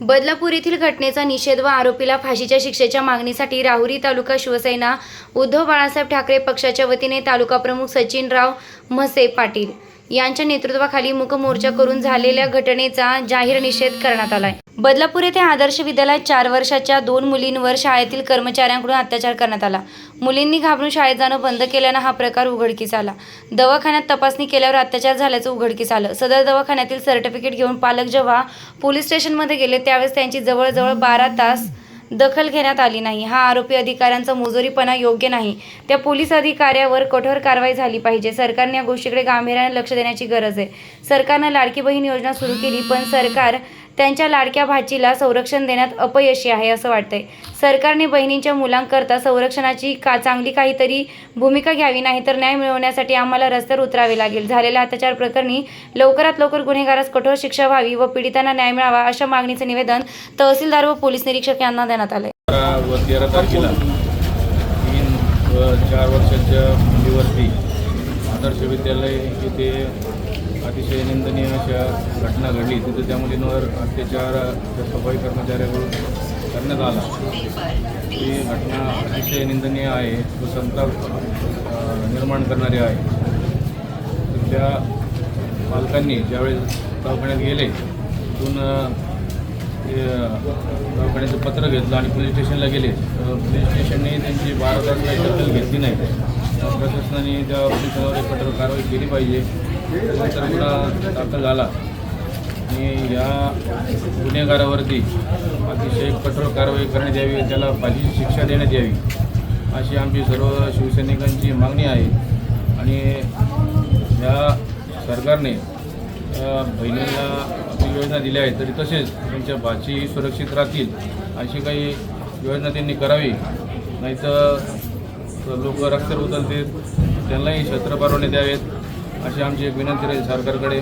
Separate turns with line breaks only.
बदलापूर येथील घटनेचा निषेध व आरोपीला फाशीच्या शिक्षेच्या मागणीसाठी राहुरी तालुका शिवसेना उद्धव बाळासाहेब ठाकरे पक्षाच्या वतीने तालुका प्रमुख सचिनराव म्हसे पाटील यांच्या नेतृत्वाखाली मुकमोर्चा करून झालेल्या घटनेचा जाहीर निषेध करण्यात आलाय. बदलापूर येथे आदर्श विद्यालयात चार वर्षाच्या दोन मुलींवर शाळेतील कर्मचाऱ्यांकडून अत्याचार करण्यात आला. मुलींनी घाबरून शाळेत जाणं बंद केल्यानं हा प्रकार उघडकीस आला. दवाखान्यात तपासणी केल्यावर अत्याचार झाल्याचं उघडकीस आलं. सदर दवाखान्यातील सर्टिफिकेट घेऊन पालक जेव्हा पोलीस स्टेशनमध्ये गेले त्यावेळेस त्यांची जवळजवळ बारा तास दखल घेण्यात आली नाही. हा आरोपी अधिकाऱ्यांचा मुजोरीपणा योग्य नाही. त्या पोलीस अधिकाऱ्यावर कठोर कारवाई झाली पाहिजे. सरकारने या गोष्टीकडे गांभीर्याने लक्ष देण्याची गरज आहे. सरकारनं लाडकी बहीण योजना सुरू केली पण सरकार त्यांच्या लाडक्या भाचीला संरक्षण देण्यात अपयशी आहे असं वाटतंय. सरकारने बहिणींच्या मुलांकरता संरक्षणाची का चांगली काहीतरी भूमिका घ्यावी नाही तर न्याय मिळवण्यासाठी आम्हाला रस्त्यावर उतरावे लागेल. झालेल्या अत्याचार प्रकरणी लवकरात लवकर गुन्हेगारास कठोर शिक्षा व्हावी व पीडितांना न्याय मिळावा अशा मागणीचे निवेदन तहसीलदार व पोलीस निरीक्षक यांना देण्यात आले
तेरा तारखेला तीन व चार वर्षाच्या मुलीवरती आदर्श विद्यालय येथे अतिशय निंदनीय अशा घटना घडली. तिथं त्या मुलींवर अत्याचार त्या सफाई कर्मचाऱ्याकडून करण्यात आला. ही घटना अतिशय निंदनीय आहे. व संताप निर्माण करणारी आहे. त्या पालकांनी ज्यावेळेस दवाखान्यात गेले तिथून ते दवाखान्याचं पत्र घेतलं आणि पोलीस स्टेशनला गेले. तर पोलीस स्टेशनने त्यांची बारा तास काही दखल घेतली नाही. प्रशासनाने त्या पोलिसांवर एक कठोर कारवाई केली पाहिजे. त्यानंतर गुन्हा दाखल झाला. आणि या गुन्हेगारावरती अतिशय कठोर कारवाई करण्यात यावी त्याला फाशीची शिक्षा देण्यात यावी अशी आमची सर्व शिवसैनिकांची मागणी आहे. आणि या सरकारने या बहिणीला आपली योजना दिल्या आहेत तरी तसेच त्यांच्या भाची सुरक्षित राहतील अशी काही योजना त्यांनी करावी. नाहीतर लोक रस्त्यावर उतरतील त्यांनाही छत्र पारवणे द्यावेत अशी आमची एक विनंती राहील सरकारकडे.